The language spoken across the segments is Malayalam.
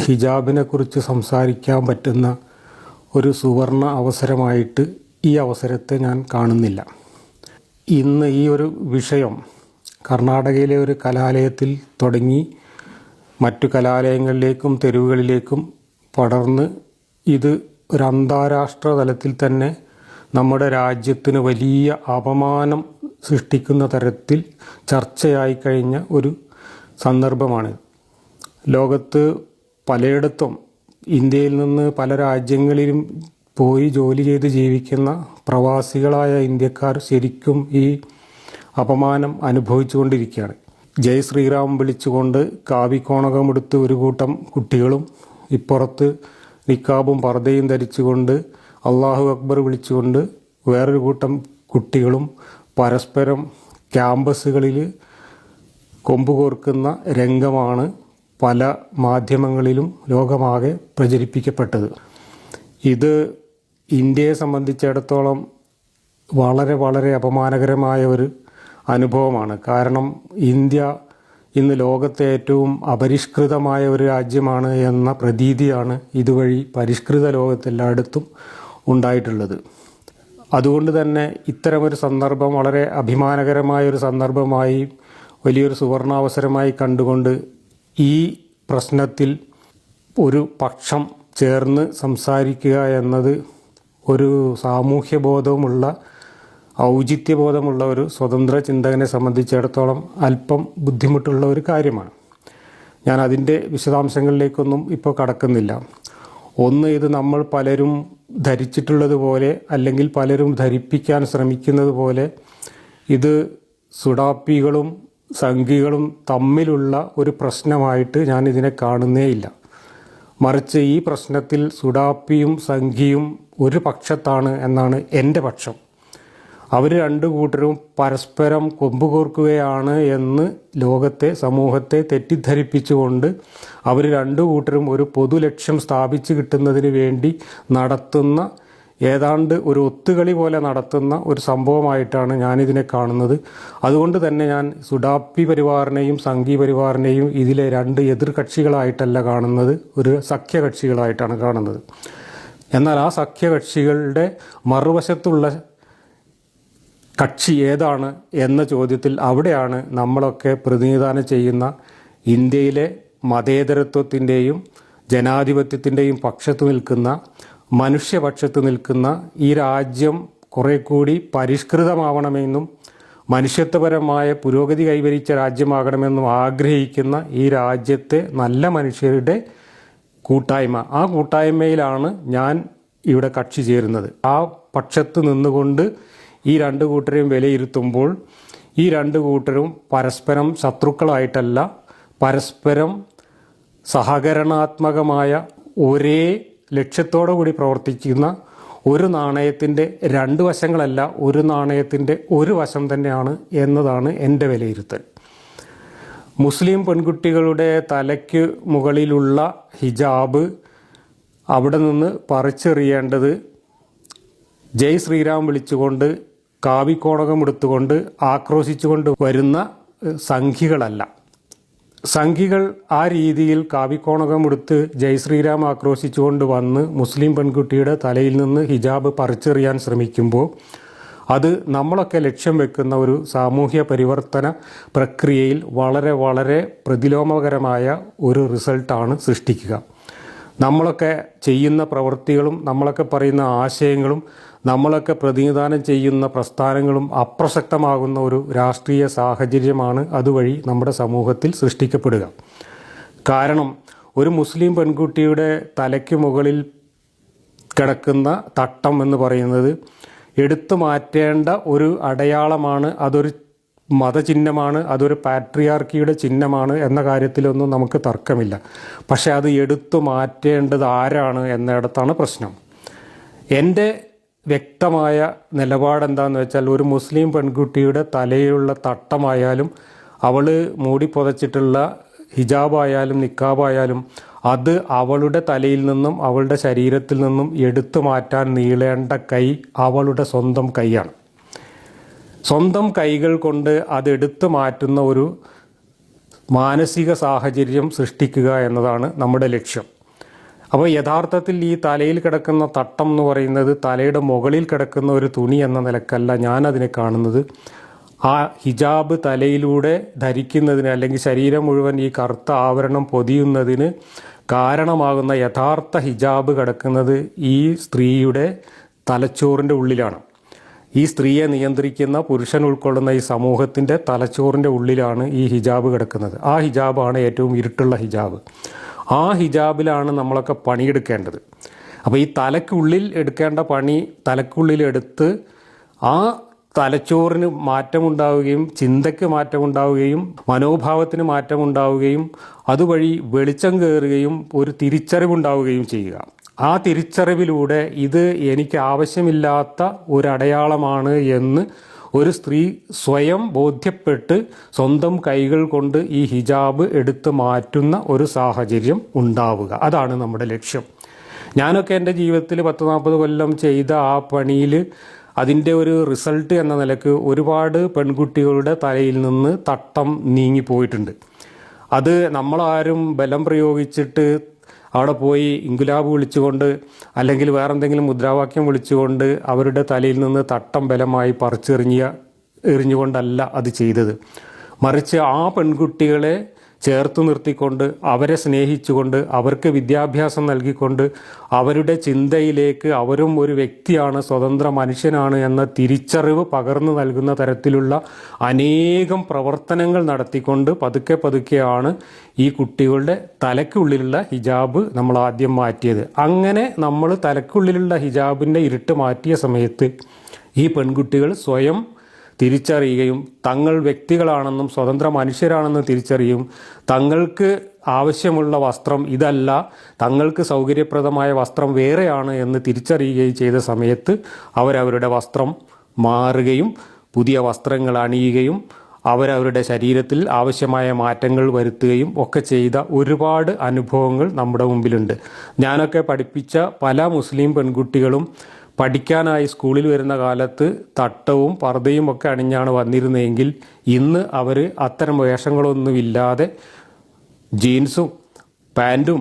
ഹിജാബിനെ കുറിച്ച് സംസാരിക്കാൻ പറ്റുന്ന ഒരു സുവർണ അവസരമായിട്ട് ഈ അവസരത്തെ ഞാൻ കാണുന്നില്ല. ഇന്ന് ഈ ഒരു വിഷയം കർണാടകയിലെ ഒരു കലാലയത്തിൽ തുടങ്ങി മറ്റു കലാലയങ്ങളിലേക്കും തെരുവുകളിലേക്കും പടർന്ന് ഇത് ഒരു അന്താരാഷ്ട്ര തലത്തിൽ തന്നെ നമ്മുടെ രാജ്യത്തിന് വലിയ അപമാനം സൃഷ്ടിക്കുന്ന തരത്തിൽ ചർച്ചയായി കഴിഞ്ഞ ഒരു സന്ദർഭമാണ് ലോകത്ത് പലയിടത്തും ഇന്ത്യയിൽ നിന്ന് പല രാജ്യങ്ങളിലും പോയി ജോലി ചെയ്ത് ജീവിക്കുന്ന പ്രവാസികളായ ഇന്ത്യക്കാർ ശരിക്കും ഈ അപമാനം അനുഭവിച്ചുകൊണ്ടിരിക്കുകയാണ്. ജയ് ശ്രീറാം വിളിച്ചുകൊണ്ട് കാവിക്കോണകമെടുത്ത് ഒരു കൂട്ടം കുട്ടികളും ഇപ്പുറത്ത് നിക്കാബും പർദയും ധരിച്ചുകൊണ്ട് അള്ളാഹു അക്ബർ വിളിച്ചുകൊണ്ട് വേറൊരു കൂട്ടം കുട്ടികളും പരസ്പരം ക്യാമ്പസുകളിൽ കൊമ്പുകോർക്കുന്ന രംഗമാണ് പല മാധ്യമങ്ങളിലും ലോകമാകെ പ്രചരിപ്പിക്കപ്പെട്ടത്. ഇത് ഇന്ത്യയെ സംബന്ധിച്ചിടത്തോളം വളരെ വളരെ അപമാനകരമായ ഒരു അനുഭവമാണ്. കാരണം ഇന്ത്യ ഇന്ന് ലോകത്തെ ഏറ്റവും അപരിഷ്കൃതമായ ഒരു രാജ്യമാണ് എന്ന പ്രതീതിയാണ് ഇതുവഴി പരിഷ്കൃത ലോകത്തെല്ലായിടത്തും ഉണ്ടായിട്ടുള്ളത്. അതുകൊണ്ട് തന്നെ ഇത്തരമൊരു സന്ദർഭം വളരെ അഭിമാനകരമായ ഒരു സന്ദർഭമായി വലിയൊരു സുവർണാവസരമായി കണ്ടുകൊണ്ട് ഈ പ്രശ്നത്തിൽ ഒരു പക്ഷം ചേർന്ന് സംസാരിക്കുക എന്നത് ഒരു സാമൂഹ്യബോധവുമുള്ള ഔചിത്യബോധമുള്ള ഒരു സ്വതന്ത്ര ചിന്തകനെ സംബന്ധിച്ചിടത്തോളം അല്പം ബുദ്ധിമുട്ടുള്ള ഒരു കാര്യമാണ്. ഞാൻ അതിന്റെ വിശദാംശങ്ങളിലേക്കൊന്നും ഇപ്പോൾ കടക്കുന്നില്ല. ഒന്ന് ഇത് നമ്മൾ പലരും ധരിച്ചിട്ടുള്ളതുപോലെ അല്ലെങ്കിൽ പലരും ധരിപ്പിക്കാൻ ശ്രമിക്കുന്നത് പോലെ ഇത് സുഡാപ്പികളും സംഘികളും തമ്മിലുള്ള ഒരു പ്രശ്നമായിട്ട് ഞാൻ ഇതിനെ കാണുന്നേയില്ല. മറിച്ച് ഈ പ്രശ്നത്തിൽ സുഡാപ്പിയും സംഘിയും ഒരു പക്ഷത്താണ് എന്നാണ് എന്റെ പക്ഷം. അവർ രണ്ടു കൂട്ടരും പരസ്പരം കൊമ്പുകോർക്കുകയാണ് എന്ന് ലോകത്തെ സമൂഹത്തെ തെറ്റിദ്ധരിപ്പിച്ചുകൊണ്ട് അവർ രണ്ടു കൂട്ടരും ഒരു പൊതു ലക്ഷ്യം സ്ഥാപിച്ചു കിട്ടുന്നതിന് വേണ്ടി നടത്തുന്ന ഏതാണ്ട് ഒരു ഒത്തുകളി പോലെ നടത്തുന്ന ഒരു സംഭവമായിട്ടാണ് ഞാനിതിനെ കാണുന്നത്. അതുകൊണ്ട് തന്നെ ഞാൻ സുഡാപ്പി പരിവാറിനെയും സംഘി പരിവാറിനെയും ഇതിലെ രണ്ട് എതിർ കക്ഷികളായിട്ടല്ല കാണുന്നത് ഒരു സഖ്യകക്ഷികളായിട്ടാണ് കാണുന്നത്. എന്നാൽ ആ സഖ്യകക്ഷികളുടെ മറുവശത്തുള്ള കക്ഷി ഏതാണ് എന്ന ചോദ്യത്തിൽ അവിടെയാണ് നമ്മളൊക്കെ പ്രതിനിധാനം ചെയ്യുന്ന ഇന്ത്യയിലെ മതേതരത്വത്തിന്റെയും ജനാധിപത്യത്തിന്റെയും പക്ഷത്ത് നിൽക്കുന്ന മനുഷ്യപക്ഷത്ത് നിൽക്കുന്ന ഈ രാജ്യം കുറേ കൂടി പരിഷ്കൃതമാവണമെന്നും മനുഷ്യത്വപരമായ പുരോഗതി കൈവരിച്ച രാജ്യമാകണമെന്നും ആഗ്രഹിക്കുന്ന ഈ രാജ്യത്തെ നല്ല മനുഷ്യരുടെ കൂട്ടായ്മ. ആ കൂട്ടായ്മയിലാണ് ഞാൻ ഇവിടെ കക്ഷി ചേരുന്നത്. ആ പക്ഷത്ത് നിന്നുകൊണ്ട് ഈ രണ്ട് കൂട്ടരെയും വിലയിരുത്തുമ്പോൾ ഈ രണ്ട് കൂട്ടരും പരസ്പരം ശത്രുക്കളായിട്ടല്ല പരസ്പരം സഹകരണാത്മകമായ ഒരേ ലക്ഷ്യത്തോടു കൂടി പ്രവർത്തിക്കുന്ന ഒരു നാണയത്തിന്റെ രണ്ട് വശങ്ങളല്ല ഒരു നാണയത്തിന്റെ ഒരു വശം തന്നെയാണ് എന്നതാണ് എന്റെ വിലയിരുത്തൽ. മുസ്ലിം പെൺകുട്ടികളുടെ തലയ്ക്ക് മുകളിലുള്ള ഹിജാബ് അവിടെ നിന്ന് പറിച്ചെറിയേണ്ടത് ജയ് ശ്രീരാം വിളിച്ചുകൊണ്ട് കാവിക്കോണകം എടുത്തുകൊണ്ട് ആക്രോശിച്ചുകൊണ്ട് വരുന്ന സംഘികളല്ല സംഘികൾ ആ രീതിയിൽ കാവിക്കോണകമെടുത്ത് ജയ് ശ്രീരാം ആക്രോശിച്ചുകൊണ്ട് വന്ന് മുസ്ലിം പെൺകുട്ടിയുടെ തലയിൽ നിന്ന് ഹിജാബ് പറിച്ചെറിയാൻ ശ്രമിക്കുമ്പോൾ അത് നമ്മളൊക്കെ ലക്ഷ്യം വെക്കുന്ന ഒരു സാമൂഹ്യ പരിവർത്തന പ്രക്രിയയിൽ വളരെ വളരെ പ്രതിലോമകരമായ ഒരു റിസൾട്ടാണ് സൃഷ്ടിക്കുക. നമ്മളൊക്കെ ചെയ്യുന്ന പ്രവൃത്തികളും നമ്മളൊക്കെ പറയുന്ന ആശയങ്ങളും നമ്മളൊക്കെ പ്രതിനിധാനം ചെയ്യുന്ന പ്രസ്ഥാനങ്ങളും അപ്രസക്തമാകുന്ന ഒരു രാഷ്ട്രീയ സാഹചര്യമാണ് അതുവഴി നമ്മുടെ സമൂഹത്തിൽ സൃഷ്ടിക്കപ്പെടുക. കാരണം ഒരു മുസ്ലിം പെൺകുട്ടിയുടെ തലയ്ക്ക് മുകളിൽ കിടക്കുന്ന തട്ടം എന്ന് പറയുന്നത് എടുത്തു മാറ്റേണ്ട ഒരു അടയാളമാണ് അതൊരു മതചിഹ്നമാണ് അതൊരു പാട്രിയാർക്കിയുടെ ചിഹ്നമാണ് എന്ന കാര്യത്തിലൊന്നും നമുക്ക് തർക്കമില്ല. പക്ഷെ അത് എടുത്തു മാറ്റേണ്ടത് ആരാണ് എന്നിടത്താണ് പ്രശ്നം. എന്റെ വ്യക്തമായ നിലപാടെന്താന്ന് വെച്ചാൽ ഒരു മുസ്ലിം പെൺകുട്ടിയുടെ തലയിലുള്ള തട്ടമായാലും അവൾ മൂടി പുതച്ചിട്ടുള്ള ഹിജാബായാലും നിക്കാബായാലും അത് അവളുടെ തലയിൽ നിന്നും അവളുടെ ശരീരത്തിൽ നിന്നും എടുത്തു മാറ്റാൻ നീളേണ്ട കൈ അവളുടെ സ്വന്തം കൈയാണ്. സ്വന്തം കൈകൾ കൊണ്ട് അതെടുത്തു മാറ്റുന്ന ഒരു മാനസിക സാഹചര്യം സൃഷ്ടിക്കുക എന്നതാണ് നമ്മുടെ ലക്ഷ്യം. അപ്പോൾ യഥാർത്ഥത്തിൽ ഈ തലയിൽ കിടക്കുന്ന തട്ടം എന്ന് പറയുന്നത് തലയുടെ മുകളിൽ കിടക്കുന്ന ഒരു തുണി എന്ന നിലക്കല്ല ഞാനതിനെ കാണുന്നത്. ആ ഹിജാബ് തലയിലൂടെ ധരിക്കുന്നതിന് അല്ലെങ്കിൽ ശരീരം മുഴുവൻ ഈ കറുത്ത ആവരണം പൊതിയുന്നതിന് കാരണമാകുന്ന യഥാർത്ഥ ഹിജാബ് കിടക്കുന്നത് ഈ സ്ത്രീയുടെ തലച്ചോറിന്റെ ഉള്ളിലാണ്. ഈ സ്ത്രീയെ നിയന്ത്രിക്കുന്ന പുരുഷൻ ഉൾക്കൊള്ളുന്ന ഈ സമൂഹത്തിന്റെ തലച്ചോറിന്റെ ഉള്ളിലാണ് ഈ ഹിജാബ് കിടക്കുന്നത്. ആ ഹിജാബാണ് ഏറ്റവും ഇരുട്ടുള്ള ഹിജാബ്. ആ ഹിജാബിലാണ് നമ്മളൊക്കെ പണിയെടുക്കേണ്ടത്. അപ്പോൾ ഈ തലക്കുള്ളിൽ എടുക്കേണ്ട പണി തലക്കുള്ളിൽ എടുത്ത് ആ തലച്ചോറിന് മാറ്റമുണ്ടാവുകയും ചിന്തയ്ക്ക് മാറ്റമുണ്ടാവുകയും മനോഭാവത്തിന് മാറ്റമുണ്ടാവുകയും അതുവഴി വെളിച്ചം കയറുകയും ഒരു തിരിച്ചറിവുണ്ടാവുകയും ചെയ്യുക. ആ തിരിച്ചറിവിലൂടെ ഇത് എനിക്ക് ആവശ്യമില്ലാത്ത ഒരു അടയാളമാണ് എന്ന് ഒരു സ്ത്രീ സ്വയം ബോധ്യപ്പെട്ട് സ്വന്തം കൈകൾ കൊണ്ട് ഈ ഹിജാബ് എടുത്തു മാറ്റുന്ന ഒരു സാഹചര്യം ഉണ്ടാവുക. അതാണ് നമ്മുടെ ലക്ഷ്യം. ഞാനൊക്കെ എന്റെ ജീവിതത്തിൽ പത്ത് നാൽപ്പത് കൊല്ലം ചെയ്ത ആ പണിയിൽ അതിന്റെ ഒരു റിസൾട്ട് എന്ന നിലയ്ക്ക് ഒരുപാട് പെൺകുട്ടികളുടെ തലയിൽ നിന്ന് തട്ടം നീങ്ങിപ്പോയിട്ടുണ്ട്. അത് നമ്മളാരും ബലം പ്രയോഗിച്ചിട്ട് അവിടെ പോയി ഇൻകുലാബ് വിളിച്ചുകൊണ്ട് അല്ലെങ്കിൽ വേറെന്തെങ്കിലും മുദ്രാവാക്യം വിളിച്ചുകൊണ്ട് അവരുടെ തലയിൽ നിന്ന് തട്ടം ബലമായി പറിച്ചെറിഞ്ഞ എറിഞ്ഞുകൊണ്ടല്ല അത് ചെയ്തത്. മറിച്ച് ആ പെൺകുട്ടികളെ ചേർത്ത് നിർത്തിക്കൊണ്ട് അവരെ സ്നേഹിച്ചുകൊണ്ട് അവർക്ക് വിദ്യാഭ്യാസം നൽകിക്കൊണ്ട് അവരുടെ ചിന്തയിലേക്ക് അവരും ഒരു വ്യക്തിയാണ് സ്വതന്ത്ര മനുഷ്യനാണ് എന്ന തിരിച്ചറിവ് പകർന്നു നൽകുന്ന തരത്തിലുള്ള അനേകം പ്രവർത്തനങ്ങൾ നടത്തിക്കൊണ്ട് പതുക്കെ പതുക്കെയാണ് ഈ കുട്ടികളുടെ തലയ്ക്കുള്ളിലുള്ള ഹിജാബ് നമ്മൾ ആദ്യം മാറ്റിയത്. അങ്ങനെ നമ്മൾ തലയ്ക്കുള്ളിലുള്ള ഹിജാബിന്റെ ഇരുട്ട് മാറ്റിയ സമയത്ത് ഈ പെൺകുട്ടികൾ സ്വയം തിരിച്ചറിയുകയും തങ്ങൾ വ്യക്തികളാണെന്നും സ്വതന്ത്ര മനുഷ്യരാണെന്നും തിരിച്ചറിയും. തങ്ങൾക്ക് ആവശ്യമുള്ള വസ്ത്രം ഇതല്ല. തങ്ങൾക്ക് സൗകര്യപ്രദമായ വസ്ത്രം വേറെയാണ് എന്ന് തിരിച്ചറിയുകയും ചെയ്ത സമയത്ത് അവരവരുടെ വസ്ത്രം മാറുകയും പുതിയ വസ്ത്രങ്ങൾ അണിയുകയും അവരവരുടെ ശരീരത്തിൽ ആവശ്യമായ മാറ്റങ്ങൾ വരുത്തുകയും ഒക്കെ ചെയ്ത ഒരുപാട് അനുഭവങ്ങൾ നമ്മുടെ മുമ്പിലുണ്ട്. ഞാനൊക്കെ പഠിപ്പിച്ച പല മുസ്ലിം പെൺകുട്ടികളും പഠിക്കാനായി സ്കൂളിൽ വരുന്ന കാലത്ത് തട്ടവും പർദ്ദയും ഒക്കെ അണിഞ്ഞാണ് വന്നിരുന്നതെങ്കിൽ ഇന്ന് അവർ അത്തരം വേഷങ്ങളൊന്നുമില്ലാതെ ജീൻസും പാന്റും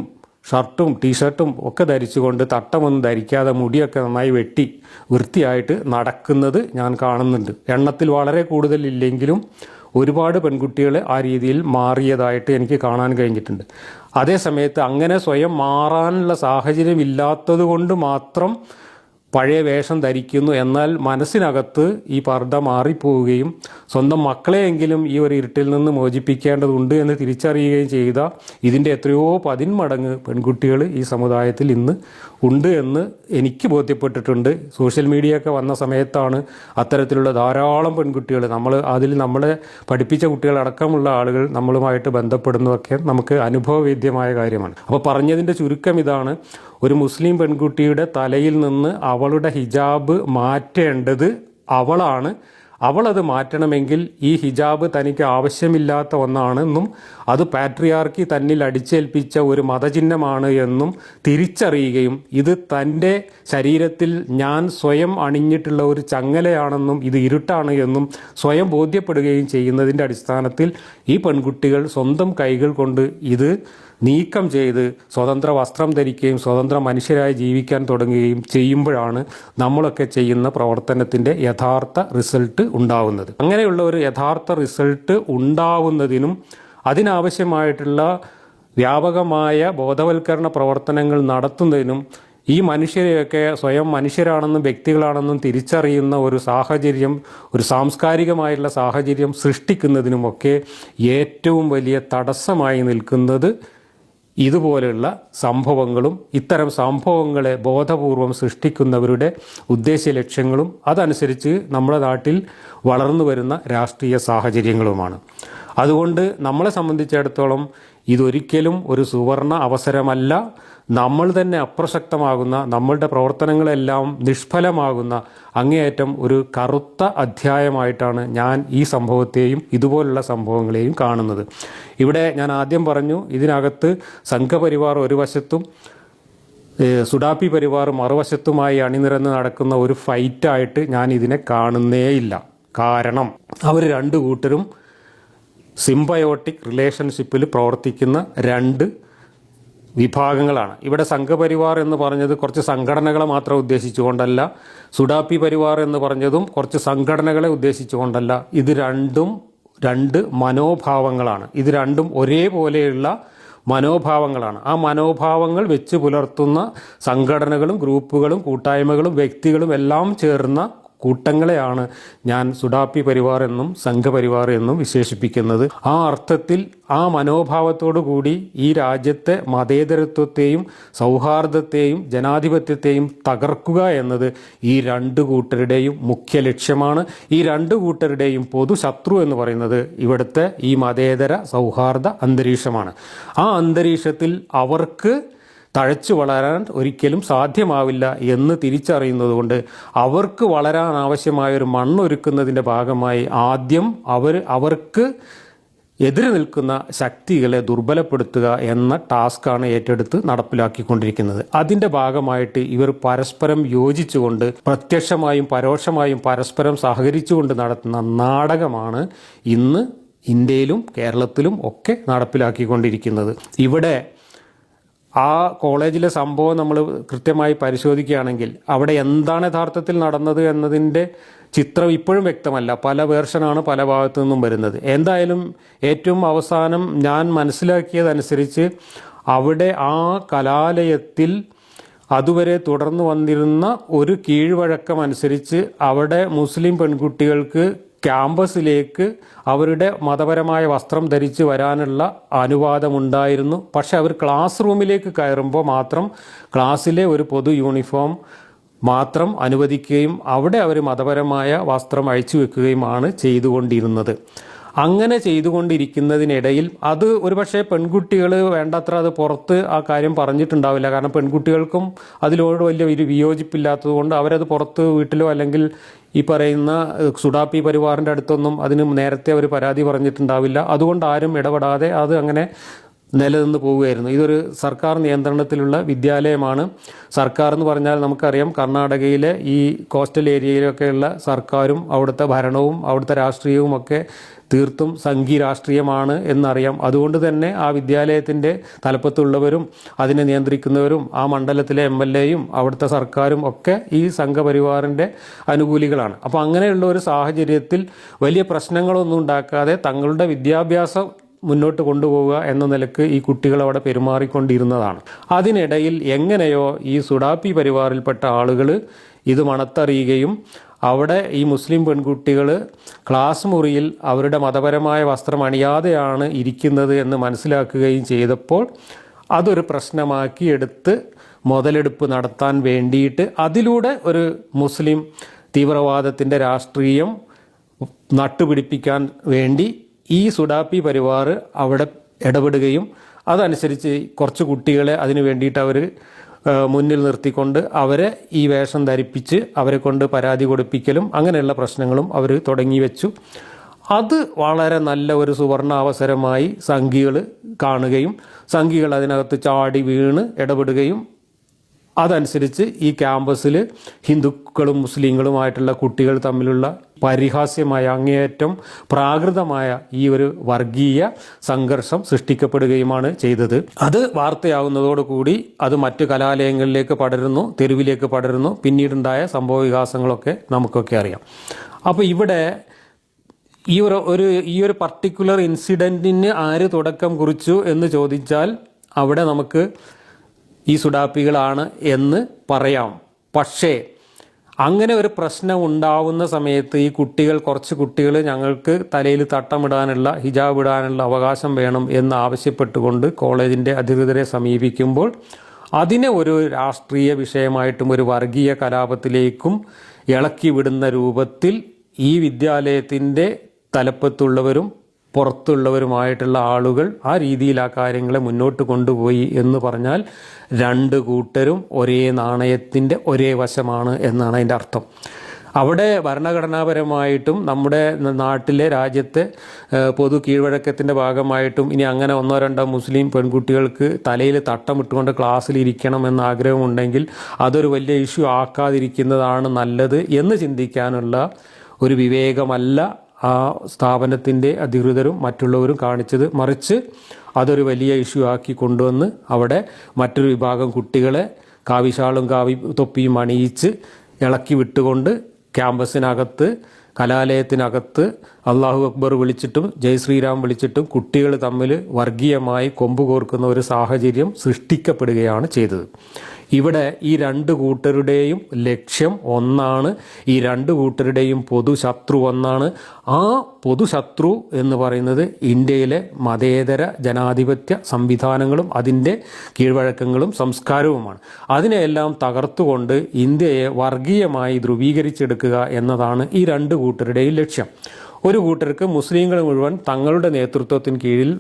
ഷർട്ടും ടീഷർട്ടും ഒക്കെ ധരിച്ചുകൊണ്ട് തട്ടമൊന്നും ധരിക്കാതെ മുടിയൊക്കെ നന്നായി വെട്ടി വൃത്തിയായിട്ട് നടക്കുന്നത് ഞാൻ കാണുന്നുണ്ട്. എണ്ണത്തിൽ വളരെ കൂടുതൽ ഇല്ലെങ്കിലും ഒരുപാട് പെൺകുട്ടികൾ ആ രീതിയിൽ മാറിയതായിട്ട് എനിക്ക് കാണാൻ കഴിഞ്ഞിട്ടുണ്ട്. അതേ സമയത്ത് അങ്ങനെ സ്വയം മാറാനുള്ള സാഹചര്യം ഇല്ലാത്തത് കൊണ്ട് മാത്രം പഴയ വേഷം ധരിക്കുന്നു എന്നാൽ മനസ്സിനകത്ത് ഈ പർദ്ദ മാറിപ്പോവുകയും സ്വന്തം മക്കളെയെങ്കിലും ഈ ഒരു ഇരുട്ടിൽ നിന്ന് മോചിപ്പിക്കേണ്ടതുണ്ട് എന്ന് തിരിച്ചറിയുകയും ചെയ്ത ഇതിന്റെ എത്രയോ പതിന്മടങ്ങ് പെൺകുട്ടികൾ ഈ സമുദായത്തിൽ ഇന്ന് ഉണ്ട് എന്ന് എനിക്ക് ബോധ്യപ്പെട്ടിട്ടുണ്ട്. സോഷ്യൽ മീഡിയ ഒക്കെ വന്ന സമയത്താണ് അത്തരത്തിലുള്ള ധാരാളം പെൺകുട്ടികൾ നമ്മൾ അതിൽ നമ്മളെ പഠിപ്പിച്ച കുട്ടികളടക്കമുള്ള ആളുകൾ നമ്മളുമായിട്ട് ബന്ധപ്പെടുന്നതൊക്കെ നമുക്ക് അനുഭവവേദ്യമായ കാര്യമാണ്. അപ്പോൾ പറഞ്ഞതിന്റെ ചുരുക്കം ഇതാണ്. ഒരു മുസ്ലിം പെൺകുട്ടിയുടെ തലയിൽ നിന്ന് അവളുടെ ഹിജാബ് മാറ്റേണ്ടത് അവളാണ്. അവളത് മാറ്റണമെങ്കിൽ ഈ ഹിജാബ് തനിക്ക് ആവശ്യമില്ലാത്ത ഒന്നാണെന്നും അത് പാട്രിയാർക്കി തന്നിൽ അടിച്ചേൽപ്പിച്ച ഒരു മതചിഹ്നമാണ് എന്നും തിരിച്ചറിയുകയും ഇത് തന്റെ ശരീരത്തിൽ ഞാൻ സ്വയം അണിഞ്ഞിട്ടുള്ള ഒരു ചങ്ങലയാണെന്നും ഇത് ഇരുട്ടാണ് എന്നും സ്വയം ബോധ്യപ്പെടുകയും ചെയ്യുന്നതിന്റെ അടിസ്ഥാനത്തിൽ ഈ പെൺകുട്ടികൾ സ്വന്തം കൈകൾ കൊണ്ട് ഇത് നീക്കം ചെയ്ത് സ്വതന്ത്ര വസ്ത്രം ധരിക്കുകയും സ്വതന്ത്ര മനുഷ്യരായി ജീവിക്കാൻ തുടങ്ങുകയും ചെയ്യുമ്പോഴാണ് നമ്മളൊക്കെ ചെയ്യുന്ന പ്രവർത്തനത്തിന്റെ യഥാർത്ഥ റിസൾട്ട് ഉണ്ടാവുന്നത്. അങ്ങനെയുള്ള ഒരു യഥാർത്ഥ റിസൾട്ട് ഉണ്ടാവുന്നതിനും അതിനാവശ്യമായിട്ടുള്ള വ്യാപകമായ ബോധവൽക്കരണ പ്രവർത്തനങ്ങൾ നടത്തുന്നതിനും ഈ മനുഷ്യരെയൊക്കെ സ്വയം മനുഷ്യരാണെന്നും വ്യക്തികളാണെന്നും തിരിച്ചറിയുന്ന ഒരു സാഹചര്യം ഒരു സാംസ്കാരികമായിട്ടുള്ള സാഹചര്യം സൃഷ്ടിക്കുന്നതിനുമൊക്കെ ഏറ്റവും വലിയ തടസ്സമായി നിൽക്കുന്നത് ഇതുപോലെയുള്ള സംഭവങ്ങളും ഇത്തരം സംഭവങ്ങളെ ബോധപൂർവം സൃഷ്ടിക്കുന്നവരുടെ ഉദ്ദേശ്യ ലക്ഷ്യങ്ങളും അതനുസരിച്ച് നമ്മുടെ നാട്ടിൽ വളർന്നു വരുന്ന രാഷ്ട്രീയ സാഹചര്യങ്ങളുമാണ്. അതുകൊണ്ട് നമ്മളെ സംബന്ധിച്ചിടത്തോളം ഇതൊരിക്കലും ഒരു സുവർണ അവസരമല്ല. നമ്മൾ തന്നെ അപ്രസക്തമാകുന്ന നമ്മളുടെ പ്രവർത്തനങ്ങളെല്ലാം നിഷ്ഫലമാകുന്ന അങ്ങേയറ്റം ഒരു കറുത്ത അധ്യായമായിട്ടാണ് ഞാൻ ഈ സംഭവത്തെയും ഇതുപോലുള്ള സംഭവങ്ങളെയും കാണുന്നത്. ഇവിടെ ഞാൻ ആദ്യം പറഞ്ഞു ഇതിനകത്ത് സംഘപരിവാർ ഒരു വശത്തും സുഡാപ്പി പരിവാർ മറുവശത്തുമായി അണിനിരന്ന് നടക്കുന്ന ഒരു ഫൈറ്റായിട്ട് ഞാൻ ഇതിനെ കാണുന്നേയില്ല. കാരണം അവർ രണ്ടു കൂട്ടരും സിംബയോട്ടിക് റിലേഷൻഷിപ്പിൽ പ്രവർത്തിക്കുന്ന രണ്ട് വിഭാഗങ്ങളാണ്. ഇവിടെ സംഘപരിവാർ എന്ന് പറഞ്ഞത് കുറച്ച് സംഘടനകളെ മാത്രം ഉദ്ദേശിച്ചുകൊണ്ടല്ല സുഡാപ്പി പരിവാർ എന്ന് പറഞ്ഞതും കുറച്ച് സംഘടനകളെ ഉദ്ദേശിച്ചുകൊണ്ടല്ല. ഇത് രണ്ടും രണ്ട് മനോഭാവങ്ങളാണ്. ഇത് രണ്ടും ഒരേപോലെയുള്ള മനോഭാവങ്ങളാണ്. ആ മനോഭാവങ്ങൾ വെച്ച് പുലർത്തുന്ന സംഘടനകളും ഗ്രൂപ്പുകളും കൂട്ടായ്മകളും വ്യക്തികളും എല്ലാം ചേർന്ന കൂട്ടങ്ങളെയാണ് ഞാൻ സുഡാപ്പി പരിവാർ എന്നും സംഘപരിവാർ എന്നും വിശേഷിപ്പിക്കുന്നത്. ആ അർത്ഥത്തിൽ ആ മനോഭാവത്തോടു കൂടി ഈ രാജ്യത്തെ മതേതരത്വത്തെയും സൗഹാർദ്ദത്തെയും ജനാധിപത്യത്തെയും തകർക്കുക എന്നത് ഈ രണ്ട് കൂട്ടരുടെയും മുഖ്യ ലക്ഷ്യമാണ്. ഈ രണ്ട് കൂട്ടരുടെയും പൊതു ശത്രു എന്ന് പറയുന്നത് ഇവിടുത്തെ ഈ മതേതര സൗഹാർദ്ദ അന്തരീക്ഷമാണ്. ആ അന്തരീക്ഷത്തിൽ അവർക്ക് തഴച്ചു വളരാൻ ഒരിക്കലും സാധ്യമാവില്ല എന്ന് തിരിച്ചറിയുന്നതുകൊണ്ട് അവർക്ക് വളരാൻ ആവശ്യമായ ഒരു മണ്ണൊരുക്കുന്നതിന്റെ ഭാഗമായി ആദ്യം അവർ അവർക്ക് എതിര് നിൽക്കുന്ന ശക്തികളെ ദുർബലപ്പെടുത്തുക എന്ന ടാസ്ക്കാണ് ഏറ്റെടുത്ത് നടപ്പിലാക്കിക്കൊണ്ടിരിക്കുന്നത്. അതിന്റെ ഭാഗമായിട്ട് ഇവർ പരസ്പരം യോജിച്ചുകൊണ്ട് പ്രത്യക്ഷമായും പരോക്ഷമായും പരസ്പരം സഹകരിച്ചുകൊണ്ട് നടത്തുന്ന നാടകമാണ് ഇന്ന് ഇന്ത്യയിലും കേരളത്തിലും ഒക്കെ നടപ്പിലാക്കിക്കൊണ്ടിരിക്കുന്നത്. ഇവിടെ ആ കോളേജിലെ സംഭവം നമ്മൾ കൃത്യമായി പരിശോധിക്കുകയാണെങ്കിൽ അവിടെ എന്താണ് യഥാർത്ഥത്തിൽ നടന്നത് എന്നതിന്റെ ചിത്രം ഇപ്പോഴും വ്യക്തമല്ല. പല വേർഷനാണ് പല ഭാഗത്തു നിന്നും വരുന്നത്. എന്തായാലും ഏറ്റവും അവസാനം ഞാൻ മനസ്സിലാക്കിയതനുസരിച്ച് അവിടെ ആ കലാലയത്തിൽ അതുവരെ തുടർന്നു വന്നിരുന്ന ഒരു കീഴ്വഴക്കം അനുസരിച്ച് അവിടെ മുസ്ലിം പെൺകുട്ടികൾക്ക് ക്യാമ്പസിലേക്ക് അവരുടെ മതപരമായ വസ്ത്രം ധരിച്ച് വരാനുള്ള അനുവാദമുണ്ടായിരുന്നു. പക്ഷെ അവർ ക്ലാസ് റൂമിലേക്ക് കയറുമ്പോൾ മാത്രം ക്ലാസ്സിലെ ഒരു പൊതു യൂണിഫോം മാത്രം അനുവദിക്കുകയും അവിടെ അവർ മതപരമായ വസ്ത്രം അഴിച്ചു വെക്കുകയുമാണ് ചെയ്തുകൊണ്ടിരുന്നത്. അങ്ങനെ ചെയ്തുകൊണ്ടിരിക്കുന്നതിനിടയിൽ അത് ഒരുപക്ഷെ പെൺകുട്ടികൾ വേണ്ടത്ര അത് പുറത്ത് ആ കാര്യം പറഞ്ഞിട്ടുണ്ടാവില്ല. കാരണം പെൺകുട്ടികൾക്കും അതിലോട് വലിയ ഒരു വിയോജിപ്പില്ലാത്തതുകൊണ്ട് അവരത് പുറത്ത് വീട്ടിലോ അല്ലെങ്കിൽ ഈ പറയുന്ന സുഡാപ്പി പരിവാറിന്റെ അടുത്തൊന്നും അതിന് നേരത്തെ അവർ പരാതി പറഞ്ഞിട്ടുണ്ടാവില്ല. അതുകൊണ്ട് ആരും ഇടപെടാതെ അത് അങ്ങനെ നിലനിന്ന് പോവുകയായിരുന്നു ഇതൊരു സർക്കാർ നിയന്ത്രണത്തിലുള്ള വിദ്യാലയമാണ്. സർക്കാർ എന്ന് പറഞ്ഞാൽ നമുക്കറിയാം കർണാടകയിലെ ഈ കോസ്റ്റൽ ഏരിയയിലൊക്കെയുള്ള സർക്കാരും അവിടുത്തെ ഭരണവും അവിടുത്തെ രാഷ്ട്രീയവും ഒക്കെ തീർത്തും സംഘി രാഷ്ട്രീയമാണ് എന്നറിയാം. അതുകൊണ്ട് തന്നെ ആ വിദ്യാലയത്തിന്റെ തലപ്പത്തുള്ളവരും അതിനെ നിയന്ത്രിക്കുന്നവരും ആ മണ്ഡലത്തിലെ എം എൽ എയും അവിടുത്തെ സർക്കാരും ഒക്കെ ഈ സംഘപരിവാറിന്റെ അനുകൂലികളാണ്. അപ്പോൾ അങ്ങനെയുള്ള ഒരു സാഹചര്യത്തിൽ വലിയ പ്രശ്നങ്ങളൊന്നും ഉണ്ടാക്കാതെ തങ്ങളുടെ വിദ്യാഭ്യാസം മുന്നോട്ട് കൊണ്ടുപോവുക എന്ന നിലയ്ക്ക് ഈ കുട്ടികൾ അവിടെ പെരുമാറിക്കൊണ്ടിരുന്നതാണ്. അതിനിടയിൽ എങ്ങനെയോ ഈ സുഡാപ്പി പരിവാറിൽപ്പെട്ട ആളുകൾ ഇത് മണത്തറിയുകയും അവിടെ ഈ മുസ്ലിം പെൺകുട്ടികൾ ക്ലാസ് മുറിയിൽ അവരുടെ മതപരമായ വസ്ത്രം അണിയാതെയാണ് ഇരിക്കുന്നത് എന്ന് മനസ്സിലാക്കുകയും ചെയ്തപ്പോൾ അതൊരു പ്രശ്നമാക്കി എടുത്ത് മുതലെടുപ്പ് നടത്താൻ വേണ്ടിയിട്ട് അതിലൂടെ ഒരു മുസ്ലിം തീവ്രവാദത്തിന്റെ രാഷ്ട്രീയം നട്ടുപിടിപ്പിക്കാൻ വേണ്ടി ഈ സുഡാപ്പി പരിവാർ അവിടെ ഇടപെടുകയും അതനുസരിച്ച് കുറച്ച് കുട്ടികളെ അതിനു വേണ്ടിയിട്ട് അവർ മുന്നിൽ നിർത്തിക്കൊണ്ട് അവരെ ഈ വേഷം ധരിപ്പിച്ച് അവരെ കൊണ്ട് പരാതി കൊടുപ്പിക്കലും അങ്ങനെയുള്ള പ്രശ്നങ്ങളും അവർ തുടങ്ങി വെച്ചു. അത് വളരെ നല്ല ഒരു സുവർണ അവസരമായി സംഘികൾ കാണുകയും സംഘികൾ അതിനകത്ത് ചാടി വീണ് ഇടപെടുകയും അതനുസരിച്ച് ഈ ക്യാമ്പസിൽ ഹിന്ദുക്കളും മുസ്ലിങ്ങളുമായിട്ടുള്ള കുട്ടികൾ തമ്മിലുള്ള പരിഹാസ്യമായ അങ്ങേയറ്റം പ്രാകൃതമായ ഈ ഒരു വർഗീയ സംഘർഷം സൃഷ്ടിക്കപ്പെടുകയുമാണ് ചെയ്തത്. അത് വാർത്തയാകുന്നതോടുകൂടി അത് മറ്റു കലാലയങ്ങളിലേക്ക് പടരുന്നു തെരുവിലേക്ക് പടരുന്നു. പിന്നീടുണ്ടായ സംഭവ വികാസങ്ങളൊക്കെ നമുക്കൊക്കെ അറിയാം. അപ്പോൾ ഇവിടെ ഈ ഒരു ഒരു ഈ ഒരു പർട്ടിക്കുലർ ഇൻസിഡന്റിന് ആര് തുടക്കം കുറിച്ചു എന്ന് ചോദിച്ചാൽ അവിടെ നമുക്ക് ഈ സുഡാപ്പികളാണ് എന്ന് പറയാം. പക്ഷേ അങ്ങനെ ഒരു പ്രശ്നം ഉണ്ടാവുന്ന സമയത്ത് ഈ കുട്ടികൾ കുറച്ച് കുട്ടികൾ ഞങ്ങൾക്ക് തലയിൽ തട്ടമിടാനുള്ള ഹിജാബ് ഇടാനുള്ള അവകാശം വേണം എന്ന് ആവശ്യപ്പെട്ടുകൊണ്ട് കോളേജിന്റെ അധികൃതരെ സമീപിക്കുമ്പോൾ അതിനെ ഒരു രാഷ്ട്രീയ വിഷയമായിട്ടും ഒരു വർഗീയ കലാപത്തിലേക്കും ഇളക്കി വിടുന്ന രൂപത്തിൽ ഈ വിദ്യാലയത്തിന്റെ തലപ്പത്തുള്ളവരും പുറത്തുള്ളവരുമായിട്ടുള്ള ആളുകൾ ആ രീതിയിൽ ആ കാര്യങ്ങളെ മുന്നോട്ട് കൊണ്ടുപോയി എന്ന് പറഞ്ഞാൽ രണ്ട് കൂട്ടരും ഒരേ നാണയത്തിന്റെ ഒരേ വശമാണ് എന്നാണ് അതിന്റെ അർത്ഥം. അവിടെ ഭരണഘടനാപരമായിട്ടും നമ്മുടെ നാട്ടിലെ രാജ്യത്തെ പൊതു കീഴ്വഴക്കത്തിന്റെ ഭാഗമായിട്ടും ഇനി അങ്ങനെ ഒന്നോ രണ്ടോ മുസ്ലിം പെൺകുട്ടികൾക്ക് തലയിൽ തട്ടമിട്ടുകൊണ്ട് ക്ലാസ്സിൽ ഇരിക്കണം എന്ന ആഗ്രഹമുണ്ടെങ്കിൽ അതൊരു വലിയ ഇഷ്യൂ ആക്കാതിരിക്കുന്നതാണ് നല്ലത് എന്ന് ചിന്തിക്കാനുള്ള ഒരു വിവേകമല്ല ആ സ്ഥാപനത്തിന്റെ അധികൃതരും മറ്റുള്ളവരും കാണിച്ചത് മറിച്ച് അതൊരു വലിയ ഇഷ്യൂ ആക്കി കൊണ്ടുവന്ന് അവിടെ മറ്റൊരു വിഭാഗം കുട്ടികളെ കാവിശാളും കാവി തൊപ്പിയും അണിയിച്ച് ഇളക്കി വിട്ടുകൊണ്ട് ക്യാമ്പസിനകത്ത് കലാലയത്തിനകത്ത് അള്ളാഹു അക്ബർ വിളിച്ചിട്ടും ജയ് ശ്രീരാം വിളിച്ചിട്ടും കുട്ടികൾ തമ്മിൽ വർഗീയമായി കൊമ്പുകോർക്കുന്ന ഒരു സാഹചര്യം സൃഷ്ടിക്കപ്പെടുകയാണ് ചെയ്തത്. ഇവിടെ ഈ രണ്ട് കൂട്ടരുടെയും ലക്ഷ്യം ഒന്നാണ് ഈ രണ്ട് കൂട്ടരുടെയും പൊതുശത്രു ഒന്നാണ്. ആ പൊതുശത്രു എന്ന് പറയുന്നത് ഇന്ത്യയിലെ മതേതര ജനാധിപത്യ സംവിധാനങ്ങളും അതിന്റെ കീഴ്വഴക്കങ്ങളും സംസ്കാരവുമാണ്. അതിനെയെല്ലാം തകർത്തുകൊണ്ട് ഇന്ത്യയെ വർഗീയമായി ധ്രുവീകരിച്ചെടുക്കുക എന്നതാണ് ഈ രണ്ട് കൂട്ടരുടെയും ലക്ഷ്യം. ഒരു കൂട്ടർക്ക് മുസ്ലിങ്ങൾ മുഴുവൻ തങ്ങളുടെ നേതൃത്വത്തിന് കീഴിൽ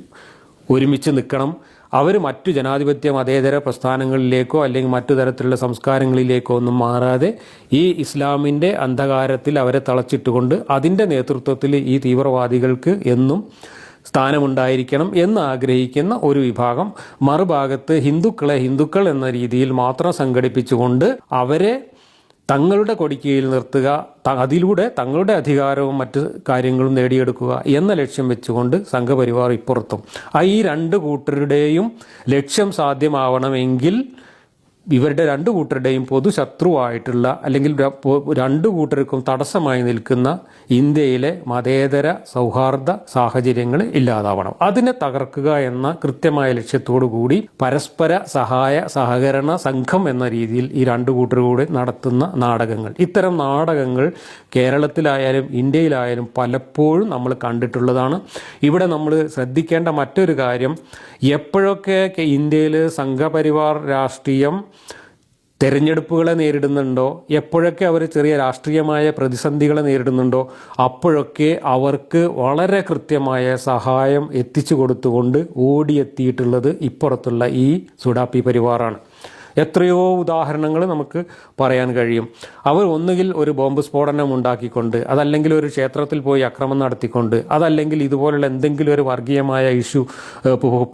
ഒരുമിച്ച് നിൽക്കണം. അവർ മറ്റു ജനാധിപത്യ മതേതര പ്രസ്ഥാനങ്ങളിലേക്കോ അല്ലെങ്കിൽ മറ്റു തരത്തിലുള്ള സംസ്കാരങ്ങളിലേക്കോ ഒന്നും മാറാതെ ഈ ഇസ്ലാമിന്റെ അന്ധകാരത്തിൽ അവരെ തളച്ചിട്ടുകൊണ്ട് അതിന്റെ നേതൃത്വത്തിൽ ഈ തീവ്രവാദികൾക്ക് എന്നും സ്ഥാനമുണ്ടായിരിക്കണം എന്ന് ആഗ്രഹിക്കുന്ന ഒരു വിഭാഗം. മറുഭാഗത്ത് ഹിന്ദുക്കളെ ഹിന്ദുക്കൾ എന്ന രീതിയിൽ മാത്രം സംഘടിപ്പിച്ചുകൊണ്ട് അവരെ തങ്ങളുടെ കൊടിക്കയിൽ നിർത്തുക അതിലൂടെ തങ്ങളുടെ അധികാരവും മറ്റ് കാര്യങ്ങളും നേടിയെടുക്കുക എന്ന ലക്ഷ്യം വെച്ചുകൊണ്ട് സംഘപരിവാർ ഇപ്പുറത്തും. ആ ഈ രണ്ട് കൂട്ടരുടെയും ലക്ഷ്യം സാധ്യമാവണമെങ്കിൽ ഇവരുടെ രണ്ട് കൂട്ടരുടെയും പൊതുശത്രുവായിട്ടുള്ള അല്ലെങ്കിൽ രണ്ട് കൂട്ടർക്കും തടസ്സമായി നിൽക്കുന്ന ഇന്ത്യയിലെ മതേതര സൗഹാർദ്ദ സാഹചര്യങ്ങൾ ഇല്ലാതാവണം. അതിനെ തകർക്കുക എന്ന കൃത്യമായ ലക്ഷ്യത്തോടു കൂടി പരസ്പര സഹായ സഹകരണ സംഘം എന്ന രീതിയിൽ ഈ രണ്ട് കൂട്ടരുകൂടെ നടത്തുന്ന നാടകങ്ങൾ. ഇത്തരം നാടകങ്ങൾ കേരളത്തിലായാലും ഇന്ത്യയിലായാലും പലപ്പോഴും നമ്മൾ കണ്ടിട്ടുള്ളതാണ്. ഇവിടെ നമ്മൾ ശ്രദ്ധിക്കേണ്ട മറ്റൊരു കാര്യം എപ്പോഴൊക്കെ ഇന്ത്യയിൽ സംഘപരിവാർ രാഷ്ട്രീയം തെരഞ്ഞെടുപ്പുകളെ നേരിടുന്നുണ്ടോ? എപ്പോഴൊക്കെ അവർ ചെറിയ രാഷ്ട്രീയമായ പ്രതിസന്ധികളെ നേരിടുന്നുണ്ടോ? അപ്പോഴൊക്കെ അവർക്ക് വളരെ കൃത്യമായ സഹായം എത്തിച്ചു കൊടുത്തുകൊണ്ട് ഓടിയെത്തിയിട്ടുള്ളത് ഇപ്പുറത്തുള്ള ഈ സുഡാപ്പി പരിവാറാണ്. എത്രയോ ഉദാഹരണങ്ങൾ നമുക്ക് പറയാൻ കഴിയും. അവർ ഒന്നുകിൽ ഒരു ബോംബ് സ്ഫോടനം ഉണ്ടാക്കിക്കൊണ്ട് അതല്ലെങ്കിൽ ഒരു ക്ഷേത്രത്തിൽ പോയി അക്രമം നടത്തിക്കൊണ്ട് അതല്ലെങ്കിൽ ഇതുപോലുള്ള എന്തെങ്കിലും ഒരു വർഗീയമായ ഇഷ്യൂ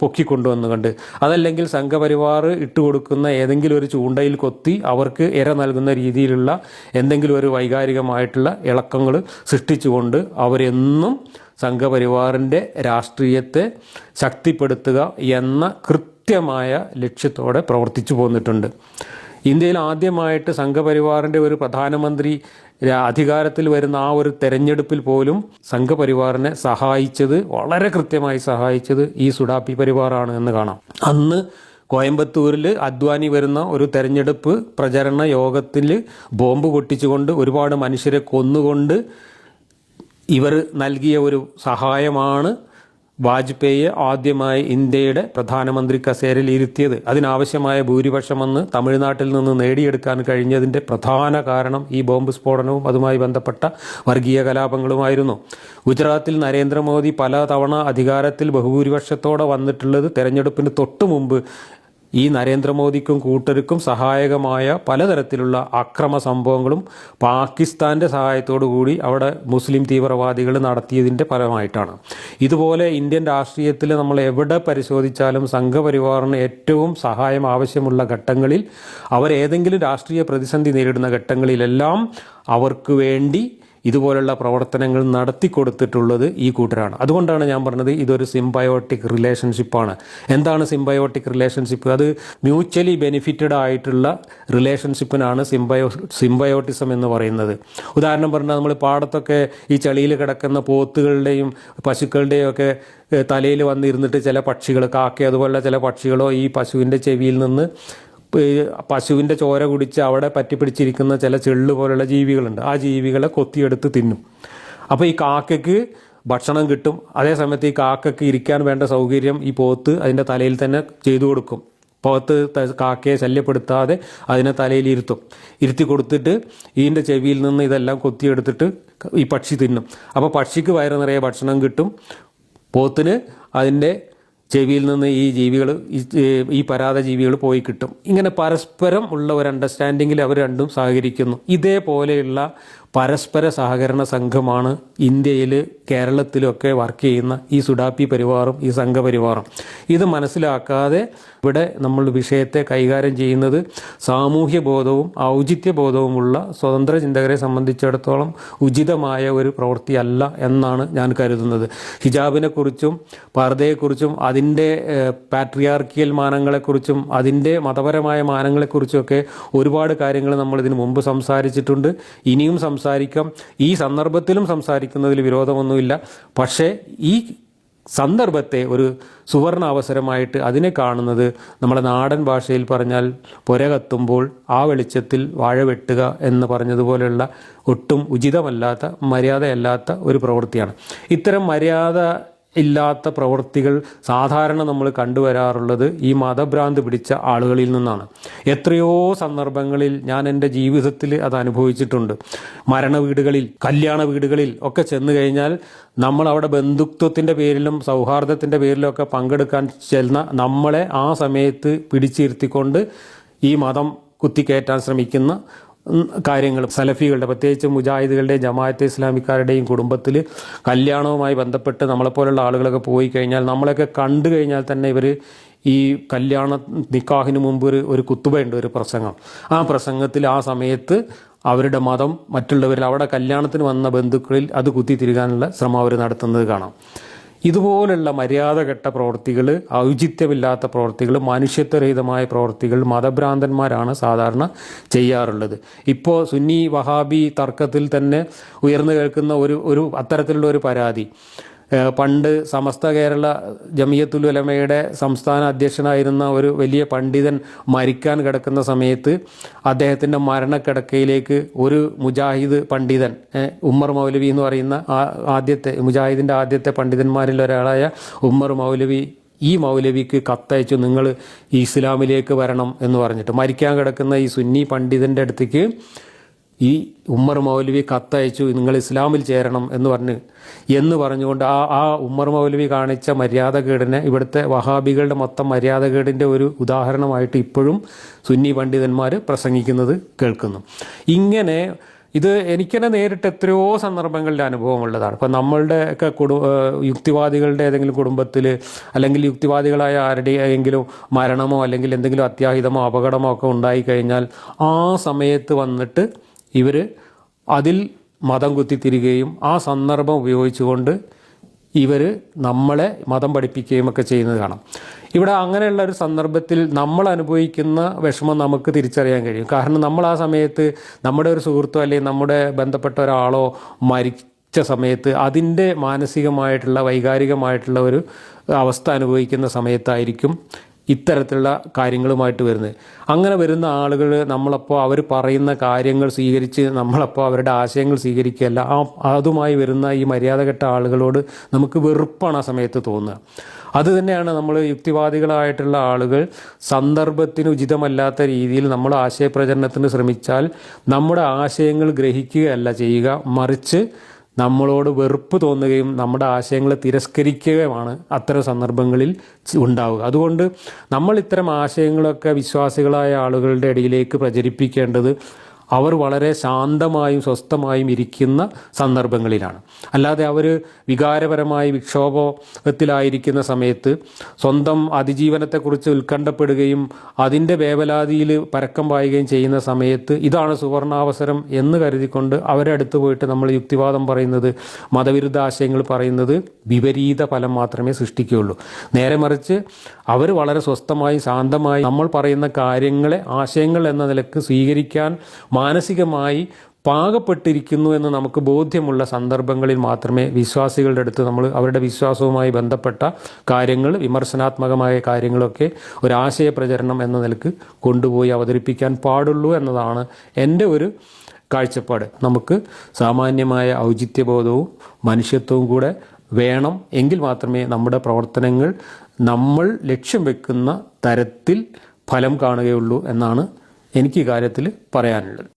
പൊക്കിക്കൊണ്ടുവന്നുകൊണ്ട് അതല്ലെങ്കിൽ സംഘപരിവാർ ഇട്ടുകൊടുക്കുന്ന ഏതെങ്കിലും ഒരു ചൂണ്ടയിൽ കൊത്തി അവർക്ക് ഇര നൽകുന്ന രീതിയിലുള്ള എന്തെങ്കിലും ഒരു വൈകാരികമായിട്ടുള്ള ഇളക്കങ്ങൾ സൃഷ്ടിച്ചുകൊണ്ട് അവരെന്നും സംഘപരിവാറിന്റെ രാഷ്ട്രീയത്തെ ശക്തിപ്പെടുത്തുക എന്ന കൃത്യമായ ലക്ഷ്യത്തോടെ പ്രവർത്തിച്ചു പോന്നിട്ടുണ്ട്. ഇന്ത്യയിൽ ആദ്യമായിട്ട് സംഘപരിവാറിന്റെ ഒരു പ്രധാനമന്ത്രി അധികാരത്തിൽ വരുന്ന ആ ഒരു തെരഞ്ഞെടുപ്പിൽ പോലും സംഘപരിവാറിനെ സഹായിച്ചത് വളരെ കൃത്യമായി സഹായിച്ചത് ഈ സുഡാപ്പി പരിവാറാണ് എന്ന് കാണാം. അന്ന് കോയമ്പത്തൂരിൽ അദ്വാനി വരുന്ന ഒരു തെരഞ്ഞെടുപ്പ് പ്രചരണ യോഗത്തിൽ ബോംബ് പൊട്ടിച്ചുകൊണ്ട് ഒരുപാട് മനുഷ്യരെ കൊന്നുകൊണ്ട് ഇവർ നൽകിയ ഒരു സഹായമാണ്. വാജ്പേയിയെ ആദ്യമായി ഇന്ത്യയുടെ പ്രധാനമന്ത്രി കസേരയിൽ ഇരുത്തിയത്. അതിനാവശ്യമായ ഭൂരിപക്ഷമെന്ന് തമിഴ്നാട്ടിൽ നിന്ന് നേടിയെടുക്കാൻ കഴിഞ്ഞതിന്റെ പ്രധാന കാരണം ഈ ബോംബ് സ്ഫോടനവും അതുമായി ബന്ധപ്പെട്ട വർഗീയ കലാപങ്ങളുമായിരുന്നു. ഗുജറാത്തിൽ നരേന്ദ്രമോദി പല തവണ അധികാരത്തിൽ ബഹുഭൂരിപക്ഷത്തോടെ വന്നിട്ടുള്ളത് തെരഞ്ഞെടുപ്പിന് തൊട്ടു മുമ്പ് ഈ നരേന്ദ്രമോദിക്കും കൂട്ടർക്കും സഹായകമായ പലതരത്തിലുള്ള അക്രമ സംഭവങ്ങളും സഹായത്തോടു കൂടി അവിടെ മുസ്ലിം തീവ്രവാദികൾ നടത്തിയതിന്റെ ഫലമായിട്ടാണ്. ഇതുപോലെ ഇന്ത്യൻ രാഷ്ട്രീയത്തിൽ നമ്മൾ എവിടെ പരിശോധിച്ചാലും സംഘപരിവാറിന് ഏറ്റവും സഹായം ആവശ്യമുള്ള ഘട്ടങ്ങളിൽ അവരേതെങ്കിലും രാഷ്ട്രീയ പ്രതിസന്ധി നേരിടുന്ന ഘട്ടങ്ങളിലെല്ലാം അവർക്ക് വേണ്ടി ഇതുപോലുള്ള പ്രവർത്തനങ്ങൾ നടത്തി കൊടുത്തിട്ടുള്ളത് ഈ കൂട്ടരാണ്. അതുകൊണ്ടാണ് ഞാൻ പറഞ്ഞത് ഇതൊരു സിംബയോട്ടിക് റിലേഷൻഷിപ്പാണ് എന്താണ് സിംബയോട്ടിക് റിലേഷൻഷിപ്പ് അത് മ്യൂച്വലി ബെനിഫിറ്റഡ് ആയിട്ടുള്ള റിലേഷൻഷിപ്പിനാണ് സിംബയോ സിംബയോട്ടിസം എന്ന് പറയുന്നത്. ഉദാഹരണം പറഞ്ഞാൽ നമ്മൾ പാടത്തൊക്കെ ഈ ചളിയിൽ കിടക്കുന്ന പോത്തുകളുടെയും പശുക്കളുടെയും ഒക്കെ തലയിൽ വന്നിരുന്നിട്ട് ചില പക്ഷികൾ കാക്ക അതുപോലുള്ള ചില പക്ഷികളോ ഈ പശുവിന്റെ ചെവിയിൽ നിന്ന് പശുവിന്റെ ചോര കുടിച്ച് അവിടെ പറ്റിപ്പിടിച്ചിരിക്കുന്ന ചില ചെള്ളു പോലുള്ള ജീവികളുണ്ട്. ആ ജീവികളെ കൊത്തിയെടുത്ത് തിന്നും. അപ്പോൾ ഈ കാക്കയ്ക്ക് ഭക്ഷണം കിട്ടും. അതേസമയത്ത് ഈ കാക്കയ്ക്ക് ഇരിക്കാൻ വേണ്ട സൗകര്യം ഈ പോത്ത് അതിന്റെ തലയിൽ തന്നെ ചെയ്തു കൊടുക്കും. പോത്ത് കാക്കയെ ശല്യപ്പെടുത്താതെ അതിനെ തലയിൽ ഇരുത്തും. ഇരുത്തി കൊടുത്തിട്ട് ഇതിന്റെ ചെവിയിൽ നിന്ന് ഇതെല്ലാം കൊത്തിയെടുത്തിട്ട് ഈ പക്ഷി തിന്നും. അപ്പോൾ പക്ഷിക്ക് വയറ് നിറയെ ഭക്ഷണം കിട്ടും. പോത്തിന് അതിന്റെ ചെവിയിൽ നിന്ന് ഈ ജീവികൾ ഈ പരാത ജീവികൾ പോയി കിട്ടും. ഇങ്ങനെ പരസ്പരം ഉള്ള ഒരു അണ്ടർസ്റ്റാൻഡിങ്ങിൽ അവർ രണ്ടും സഹകരിക്കുന്നു. ഇതേപോലെയുള്ള പരസ്പര സഹകരണ സംഘമാണ് ഇന്ത്യയിൽ കേരളത്തിലൊക്കെ വർക്ക് ചെയ്യുന്ന ഈ സുഡാപ്പി പരിവാറും ഈ സംഘപരിവാറും. ഇത് മനസ്സിലാക്കാതെ ഇവിടെ നമ്മൾ വിഷയത്തെ കൈകാര്യം ചെയ്യുന്നത് സാമൂഹ്യ ബോധവും ഔചിത്യ ബോധവുമുള്ള സ്വതന്ത്ര ചിന്തകരെ സംബന്ധിച്ചിടത്തോളം ഉചിതമായ ഒരു പ്രവൃത്തിയല്ല എന്നാണ് ഞാൻ കരുതുന്നത്. ഹിജാബിനെക്കുറിച്ചും പർദ്ദയെക്കുറിച്ചും അതിന്റെ പാട്രിയാർക്കിയൽ മാനങ്ങളെക്കുറിച്ചും അതിന്റെ മതപരമായ മാനങ്ങളെക്കുറിച്ചുമൊക്കെ ഒരുപാട് കാര്യങ്ങൾ നമ്മൾ ഇതിനു മുമ്പ് സംസാരിച്ചിട്ടുണ്ട്. ഇനിയും സംസാരിക്കാം. ഈ സന്ദർഭത്തിലും സംസാരിക്കുന്നതിൽ വിരോധമൊന്നുമില്ല. പക്ഷേ ഈ സന്ദർഭത്തെ ഒരു സുവർണ അവസരമായിട്ട് അതിനെ കാണുന്നത് നമ്മുടെ നാടൻ ഭാഷയിൽ പറഞ്ഞാൽ പുര കത്തുമ്പോൾ ആ വെളിച്ചത്തിൽ വാഴ വെട്ടുക എന്ന് പറഞ്ഞതുപോലെയുള്ള ഒട്ടും ഉചിതമല്ലാത്ത മര്യാദയല്ലാത്ത ഒരു പ്രവൃത്തിയാണ്. ഇത്തരം മര്യാദ ഇല്ലാത്ത പ്രവൃത്തികൾ സാധാരണ നമ്മൾ കണ്ടുവരാറുള്ളത് ഈ മതഭ്രാന്ത് പിടിച്ച ആളുകളിൽ നിന്നാണ്. എത്രയോ സന്ദർഭങ്ങളിൽ ഞാൻ എന്റെ ജീവിതത്തിൽ അത് അനുഭവിച്ചിട്ടുണ്ട്. മരണ വീടുകളിൽ കല്യാണ വീടുകളിൽ ഒക്കെ ചെന്ന് കഴിഞ്ഞാൽ നമ്മൾ അവിടെ ബന്ധുത്വത്തിന്റെ പേരിലും സൗഹാർദ്ദത്തിന്റെ പേരിലും ഒക്കെ പങ്കെടുക്കാൻ ചെല്ലുന്ന നമ്മളെ ആ സമയത്ത് പിടിച്ചിരുത്തിക്കൊണ്ട് ഈ മതം കുത്തിക്കയറ്റാൻ ശ്രമിക്കുന്ന കാര്യങ്ങൾ. സലഫികളുടെ പ്രത്യേകിച്ച് മുജാഹിദുകളുടെ ജമാഅത്തെ ഇസ്ലാമിക്കാരുടെയും കുടുംബത്തിൽ കല്യാണവുമായി ബന്ധപ്പെട്ട് നമ്മളെപ്പോലുള്ള ആളുകളൊക്കെ പോയി കഴിഞ്ഞാൽ നമ്മളൊക്കെ കണ്ടു കഴിഞ്ഞാൽ തന്നെ ഇവർ ഈ കല്യാണ നിക്കാഹിന് മുമ്പ് ഒരു ഒരു കുത്തുബയുണ്ട് ഒരു പ്രസംഗം. ആ പ്രസംഗത്തിൽ ആ സമയത്ത് അവരുടെ മതം മറ്റുള്ളവരിൽ അവിടെ കല്യാണത്തിന് വന്ന ബന്ധുക്കളിൽ അത് കുത്തി കുത്തിത്തിരുകാനുള്ള ശ്രമം അവർ നടത്തുന്നത് കാണാം. ഇതുപോലുള്ള മര്യാദഘട്ട പ്രവൃത്തികൾ ഔചിത്യമില്ലാത്ത പ്രവൃത്തികൾ മനുഷ്യത്വരഹിതമായ പ്രവൃത്തികൾ മതഭ്രാന്തന്മാരാണ് സാധാരണ ചെയ്യാറുള്ളത്. ഇപ്പോൾ സുന്നി വഹാബി തർക്കത്തിൽ തന്നെ ഉയർന്നു കേൾക്കുന്ന ഒരു ഒരു അത്തരത്തിലുള്ള ഒരു പരാതി. പണ്ട് സമസ്ത കേരള ജമിയത്തുൽ ഉലമയുടെ സംസ്ഥാന അധ്യക്ഷനായിരുന്ന ഒരു വലിയ പണ്ഡിതൻ മരിക്കാൻ കിടക്കുന്ന സമയത്ത് അദ്ദേഹത്തിന്റെ മരണക്കിടക്കയിലേക്ക് ഒരു മുജാഹിദ് പണ്ഡിതൻ ഉമ്മർ മൗലവി എന്ന് പറയുന്ന ആദ്യത്തെ മുജാഹിദിന്റെ ആദ്യത്തെ പണ്ഡിതന്മാരിൽ ഒരാളായ ഉമ്മർ മൗലവി ഈ മൗലവിക്ക് കത്തയച്ചു നിങ്ങൾ ഇസ്ലാമിലേക്ക് വരണം എന്ന് പറഞ്ഞിട്ട് മരിക്കാൻ കിടക്കുന്ന ഈ സുന്നി പണ്ഡിതന്റെ അടുത്തേക്ക് ഈ ഉമ്മർ മൗലവി കത്തയച്ചു നിങ്ങൾ ഇസ്ലാമിൽ ചേരണം എന്ന് പറഞ്ഞ് എന്ന് പറഞ്ഞുകൊണ്ട് ആ ആ ഉമ്മർ മൗലവി കാണിച്ച മര്യാദകേടിനെ ഇവിടുത്തെ വഹാബികളുടെ മൊത്തം മര്യാദകേടിന്റെ ഒരു ഉദാഹരണമായിട്ട് ഇപ്പോഴും സുന്നി പണ്ഡിതന്മാർ പ്രസംഗിക്കുന്നത് കേൾക്കുന്നു. ഇങ്ങനെ ഇത് എനിക്കെന്നെ നേരിട്ട് എത്രയോ സന്ദർഭങ്ങളിൽ അനുഭവമുള്ളതാണ് ഇപ്പം നമ്മളുടെ ഒക്കെ കുടു യുക്തിവാദികളുടെ ഏതെങ്കിലും കുടുംബത്തിൽ അല്ലെങ്കിൽ യുക്തിവാദികളായ ആരുടെയെങ്കിലും മരണമോ അല്ലെങ്കിൽ എന്തെങ്കിലും അത്യാഹിതമോ അപകടമോ ഒക്കെ ഉണ്ടായിക്കഴിഞ്ഞാൽ ആ സമയത്ത് വന്നിട്ട് ഇവർ അതിൽ മതം കുത്തിത്തിരികയും ആ സന്ദർഭം ഉപയോഗിച്ചുകൊണ്ട് ഇവർ നമ്മളെ മതം പഠിപ്പിക്കുകയും ഒക്കെ ചെയ്യുന്നത് കാണാം. ഇവിടെ അങ്ങനെയുള്ള ഒരു സന്ദർഭത്തിൽ നമ്മൾ അനുഭവിക്കുന്ന വിഷമം നമുക്ക് തിരിച്ചറിയാൻ കഴിയും. കാരണം നമ്മൾ ആ സമയത്ത് നമ്മുടെ ഒരു സുഹൃത്തോ അല്ലെങ്കിൽ നമ്മുടെ ബന്ധപ്പെട്ട ഒരാളോ മരിച്ച സമയത്ത് അതിന്റെ മാനസികമായിട്ടുള്ള വൈകാരികമായിട്ടുള്ള ഒരു അവസ്ഥ അനുഭവിക്കുന്ന സമയത്തായിരിക്കും ഇത്തരത്തിലുള്ള കാര്യങ്ങളുമായിട്ട് വരുന്നത്. അങ്ങനെ വരുന്ന ആളുകൾ നമ്മളപ്പോൾ അവർ പറയുന്ന കാര്യങ്ങൾ സ്വീകരിച്ച് നമ്മളപ്പോൾ അവരുടെ ആശയങ്ങൾ സ്വീകരിക്കുകയല്ല. ആ അതുമായി വരുന്ന ഈ മര്യാദഘട്ട ആളുകളോട് നമുക്ക് വെറുപ്പാണ് ആ സമയത്ത് തോന്നുക. അത് തന്നെയാണ് നമ്മൾ യുക്തിവാദികളായിട്ടുള്ള ആളുകൾ സന്ദർഭത്തിന് ഉചിതമല്ലാത്ത രീതിയിൽ നമ്മൾ ആശയപ്രചരണത്തിന് ശ്രമിച്ചാൽ നമ്മുടെ ആശയങ്ങൾ ഗ്രഹിക്കുകയല്ല ചെയ്യുക. മറിച്ച് നമ്മളോട് വെറുപ്പ് തോന്നുകയും നമ്മുടെ ആശയങ്ങളെ തിരസ്കരിക്കുകയുമാണ് അത്തരം സന്ദർഭങ്ങളിൽ ഉണ്ടാവുക. അതുകൊണ്ട് നമ്മൾ ഇത്തരം ആശയങ്ങളൊക്കെ വിശ്വാസികളായ ആളുകളുടെ ഇടയിലേക്ക് പ്രചരിപ്പിക്കേണ്ടത് അവർ വളരെ ശാന്തമായും സ്വസ്ഥമായും ഇരിക്കുന്ന സന്ദർഭങ്ങളിലാണ്. അല്ലാതെ അവർ വികാരപരമായി വിക്ഷോഭത്തിലായിരിക്കുന്ന സമയത്ത് സ്വന്തം അതിജീവനത്തെക്കുറിച്ച് ഉത്കണ്ഠപ്പെടുകയും അതിന്റെ വേവലാതിയിൽ പരക്കം പായുകയും ചെയ്യുന്ന സമയത്ത് ഇതാണ് സുവർണാവസരം എന്ന് കരുതിക്കൊണ്ട് അവരെ അടുത്ത് പോയിട്ട് നമ്മൾ യുക്തിവാദം പറയുന്നത് മതവിരുദ്ധ ആശയങ്ങൾ പറയുന്നത് വിപരീത ഫലം മാത്രമേ സൃഷ്ടിക്കുകയുള്ളൂ. നേരെ മറിച്ച് അവർ വളരെ സ്വസ്ഥമായും ശാന്തമായി നമ്മൾ പറയുന്ന കാര്യങ്ങളെ ആശയങ്ങൾ എന്ന നിലയ്ക്ക് സ്വീകരിക്കാൻ മാനസികമായി പാകപ്പെട്ടിരിക്കുന്നു എന്ന് നമുക്ക് ബോധ്യമുള്ള സന്ദർഭങ്ങളിൽ മാത്രമേ വിശ്വാസികളുടെ അടുത്ത് നമ്മൾ അവരുടെ വിശ്വാസവുമായി ബന്ധപ്പെട്ട കാര്യങ്ങൾ വിമർശനാത്മകമായ കാര്യങ്ങളൊക്കെ ഒരാശയ പ്രചരണം എന്ന നിലയ്ക്ക് കൊണ്ടുപോയി അവതരിപ്പിക്കാൻ പാടുള്ളൂ എന്നതാണ് എന്റെ ഒരു കാഴ്ചപ്പാട്. നമുക്ക് സാമാന്യമായ ഔചിത്യബോധവും മനുഷ്യത്വവും കൂടെ വേണം എങ്കിൽ മാത്രമേ നമ്മുടെ പ്രവർത്തനങ്ങൾ നമ്മൾ ലക്ഷ്യം വെക്കുന്ന തരത്തിൽ ഫലം കാണുകയുള്ളൂ എന്നാണ് എനിക്ക് കാര്യത്തിൽ പറയാനുള്ളത്.